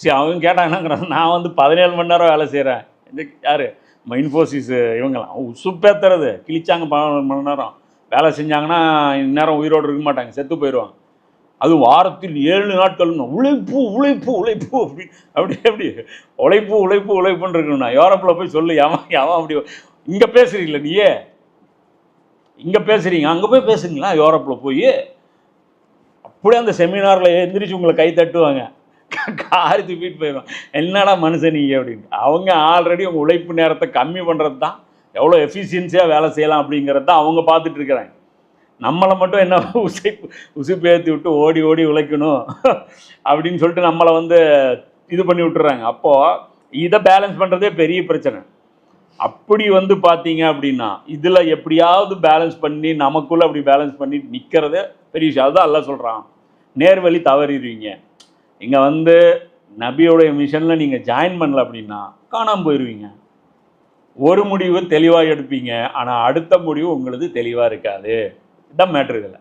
சரி அவங்க கேட்டாங்கன்னாங்கிறாங்க நான் வந்து பதினேழு மணி நேரம் வேலை செய்கிறேன் இந்த யார்? இன்ஃபோசிஸ் இவங்கெல்லாம். உசுப்பேத்துறது கிழிச்சாங்க பதினேழு மணி நேரம். வேலை செஞ்சாங்கன்னா இந்நேரம் உயிரோடு இருக்க மாட்டாங்க செத்து போயிடுவாங்க அது வாரத்தில் ஏழு நாட்கள் உழைப்பு உழைப்பு உழைப்பு. அப்படி அப்படி எப்படி உழைப்பு உழைப்பு உழைப்புன்னு இருக்கணும்னா யூரோப்பில் போய் சொல்லு ஏமா ஏமா அப்படி. இங்கே பேசுறீங்கள நீயே? இங்கே பேசுறீங்க. அங்கே போய் பேசுங்களா யூரோப்பில் போய்? அப்படியே அந்த செமினாரில் எந்திரிச்சு உங்களை கை தட்டுவாங்க. காரி துப்பிட்டு போயிடும் என்னடா மனுஷன் நீங்க அப்படின்னு. அவங்க ஆல்ரெடி உங்கள் உழைப்பு நேரத்தை கம்மி பண்ணுறது தான் எவ்வளோ எஃபிஷியன்சியாக வேலை செய்யலாம் அப்படிங்கிறது தான் அவங்க பார்த்துட்டு இருக்கிறாங்க. நம்மளை மட்டும் என்ன உசைப்பு உசுப்பு ஏற்றி விட்டு ஓடி ஓடி உழைக்கணும் அப்படின்னு சொல்லிட்டு நம்மளை வந்து இது பண்ணி விட்டுறாங்க. அப்போது இதை பேலன்ஸ் பண்ணுறதே பெரிய பிரச்சனை. அப்படி வந்து பார்த்தீங்க அப்படின்னா இதில் எப்படியாவது பேலன்ஸ் பண்ணி நமக்குள்ளே அப்படி பேலன்ஸ் பண்ணி நிற்கிறதே பெரிய விஷயம். அதுதான் எல்லாம் சொல்கிறான் நேர்வழி தவறிடுவீங்க. இங்கே வந்து நபியோடைய மிஷனில் நீங்கள் ஜாயின் பண்ணல அப்படின்னா காணாமல் போயிடுவீங்க ஒரு முடிவு தெளிவாக எடுப்பீங்க. ஆனால் அடுத்த முடிவு உங்களுது தெளிவாக இருக்காது. இதான் மேட்ரு இதில்.